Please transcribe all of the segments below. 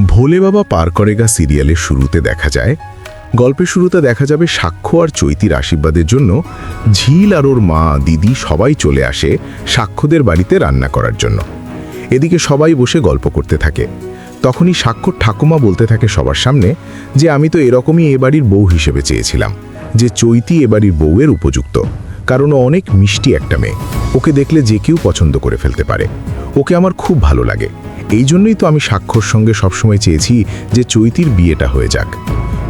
ভোলে বাবা পার করেগা সিরিয়ালের শুরুতে দেখা যায়। গল্পের শুরুতে দেখা যাবে সাক্ষ্য আর চৈতির আশীর্বাদের জন্য ঝিল আর ওর মা, দিদি সবাই চলে আসে সাক্ষ্যদের বাড়িতে রান্না করার জন্য। এদিকে সবাই বসে গল্প করতে থাকে। তখনই সাক্ষ্য ঠাকুমা বলতে থাকে সবার সামনে যে, আমি তো এরকমই এ বাড়ির বউ হিসেবে চেয়েছিলাম, যে চৈতি এ বাড়ির বউয়ের উপযুক্ত, কারণ ও অনেক মিষ্টি একটা মেয়ে। ওকে দেখলে যে কেউ পছন্দ করে ফেলতে পারে। ওকে আমার খুব ভালো লাগে। এই জন্যই তো আমি সাক্ষ্যর সঙ্গে সবসময় চেয়েছি যে চৈতির বিয়েটা হয়ে যাক।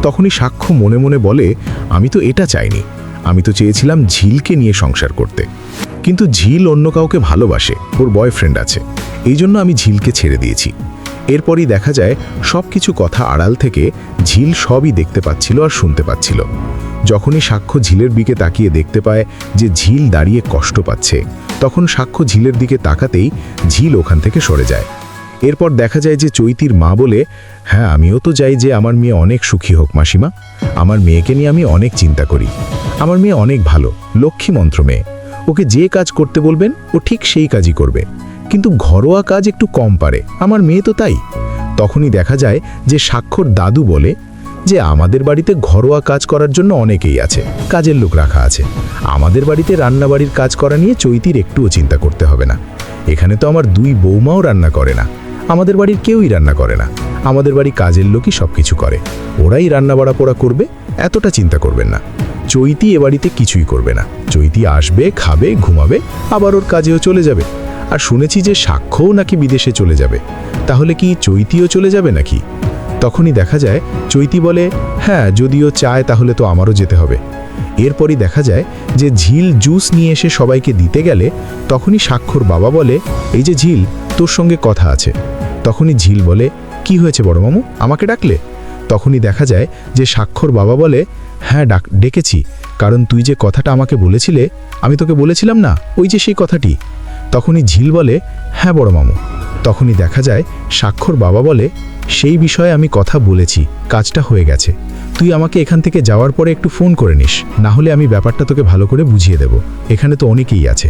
তখনই সাক্ষ্য মনে মনে বলে, আমি তো এটা চাইনি। আমি তো চেয়েছিলাম ঝিলকে নিয়ে সংসার করতে। কিন্তু ঝিল অন্য কাউকে ভালোবাসে, ওর বয়ফ্রেন্ড আছে। এই জন্য আমি ঝিলকে ছেড়ে দিয়েছি। এরপরই দেখা যায় সব কিছু কথা আড়াল থেকে ঝিল সবই দেখতে পাচ্ছিল আর শুনতে পাচ্ছিল। যখনই সাক্ষ্য ঝিলের দিকে তাকিয়ে দেখতে পায় যে ঝিল দাঁড়িয়ে কষ্ট পাচ্ছে, তখন সাক্ষ্য ঝিলের দিকে তাকাতেই ঝিল ওখান থেকে সরে যায়। এরপর দেখা যায় যে চৈতির মা বলে হ্যাঁ আমিও তো যাই যে আমার মেয়ে অনেক সুখী হোক, মাসিমা। আমার মেয়েকে নিয়ে আমি অনেক চিন্তা করি। আমার মেয়ে অনেক ভালো লক্ষ্মী মন্ত্র মেয়ে। ওকে যে কাজ করতে বলবেন, ও ঠিক সেই কাজই করবে। কিন্তু ঘরোয়া কাজ একটু কম পারে। আমার মেয়ে তো তাই। তখনই দেখা যায় যে স্বাক্ষর দাদু বলে যে, আমাদের বাড়িতে ঘরোয়া কাজ করার জন্য অনেকেই আছে, কাজের লোক রাখা আছে। আমাদের বাড়িতে রান্নাবাড়ির কাজ করা নিয়ে চৈতির একটুও চিন্তা করতে হবে না। এখানে তো আমার দুই বৌমাও রান্না করে না। আমাদের বাড়ির কেউই রান্না করে না। আমাদের বাড়ি কাজের লোকই সব কিছু করে। ওরাই রান্না বাড়া পোড়া করবে, এতটা চিন্তা করবেন না। চৈতি এ বাড়িতে কিছুই করবে না। চৈতি আসবে, খাবে, ঘুমাবে, আবার ওর কাজেও চলে যাবে। আর শুনেছি যে সাক্ষ্যও নাকি বিদেশে চলে যাবে। তাহলে কি চৈতিও চলে যাবে নাকি? তখনই দেখা যায়, চৈতি বলে হ্যাঁ যদিও চায় তাহলে তো আমারও যেতে হবে। এরপরই দেখা যায় যে ঝিল জুস নিয়ে এসে সবাইকে দিতে গেলে তখনই সাক্ষর বাবা বলে, এই যে ঝিল, তোর সঙ্গে কথা আছে। তখনই ঝিল বলে, কি হয়েছে বড় মামু আমাকে ডাকলে? তখনই দেখা যায় যে স্বাক্ষর বাবা বলে হ্যাঁ ডাক, ডেকেছি। কারণ তুই যে কথাটা আমাকে বলেছিলে, আমি তোকে বলেছিলাম না, ওই যে সেই কথাটি। তখনই ঝিল বলে হ্যাঁ বড় মামু তখনই দেখা যায় স্বাক্ষর বাবা বলে, সেই বিষয়ে আমি কথা বলেছি, কাজটা হয়ে গেছে। তুই আমাকে এখান থেকে যাওয়ার পরে একটু ফোন করে নিস, না হলে আমি ব্যাপারটা তোকে ভালো করে বুঝিয়ে দেব। এখানে তো অনেকেই আছে।